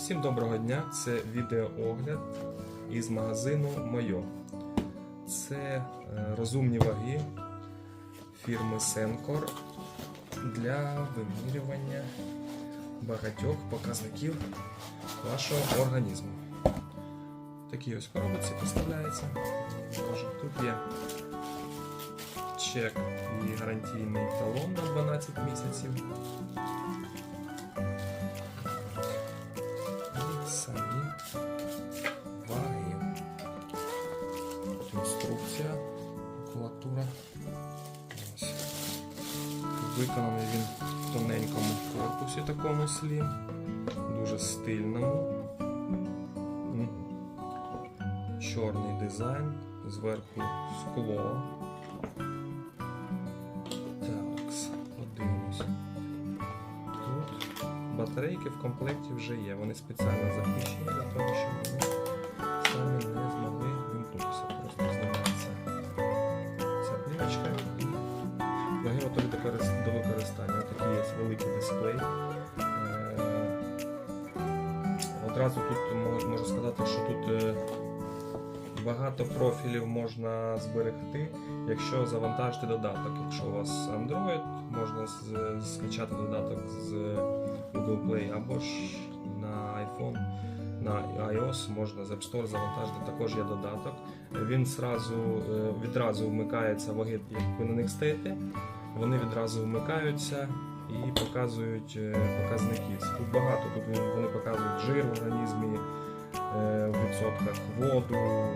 Всім доброго дня! Це відеоогляд із магазину Мойо. Це е, розумні ваги фірми Sencor для вимірювання багатьох показників вашого організму. Такі ось коробиці поставляється. Покажу. Тут є чек і гарантійний талон на 12 місяців. Інструкція, макулатура. Виконаний він в тоненькому корпусі такому слім, дуже стильному. Чорний дизайн, зверху скло. Так, подивимось. Тут батарейки в комплекті вже є. Вони спеціально захищені для того, щоб до використання. Такий є великий дисплей. Е, Одразу тут можу сказати, що тут е, багато профілів можна зберегти, якщо завантажити додаток. Якщо у вас Android, можна скачати додаток з Google Play або ж на iPhone, на iOS можна з App Store завантажити. Також є додаток. Він сразу, е, відразу вмикається ваги, як ви на них стоїте. Вони відразу вмикаються і показують е, показники. Тут багато, тут вони показують жир в організмі е, в відсотках, воду,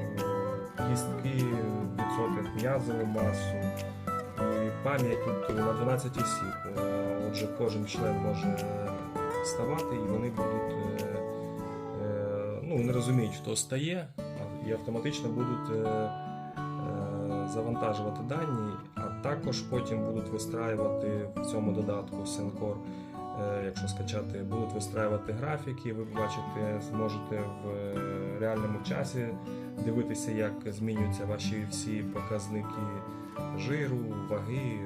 кістки, в відсотках м'язову масу. І пам'ять тут на 12 осіб. Отже, кожен член може вставати і вони будуть. Ну, не розуміють, хто стає, і автоматично будуть е, е, завантажувати дані, а також потім будуть вистраювати в цьому додатку Sencor, е, якщо скачати, будуть вистраювати графіки. Ви бачите, зможете в реальному часі дивитися, як змінюються ваші всі показники жиру, ваги,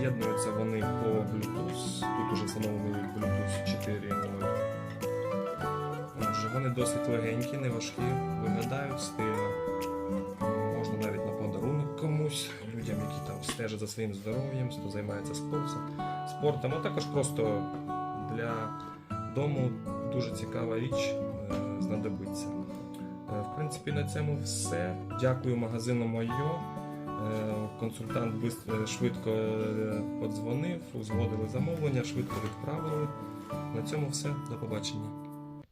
З'єднуються вони по Bluetooth. Тут уже встановлений Bluetooth 4.0. Отже, вони досить легенькі, не важкі, виглядають стильно. Можна навіть на подарунок комусь, людям, які там стежать за своїм здоров'ям, хто займається спортом, спортом, а також просто для дому дуже цікава річ е, знадобиться. Е, В принципі, на цьому все. Дякую магазину Мойо. Е, Консультант е, швидко е, подзвонив, узгодили замовлення, швидко відправили. На цьому все. До побачення.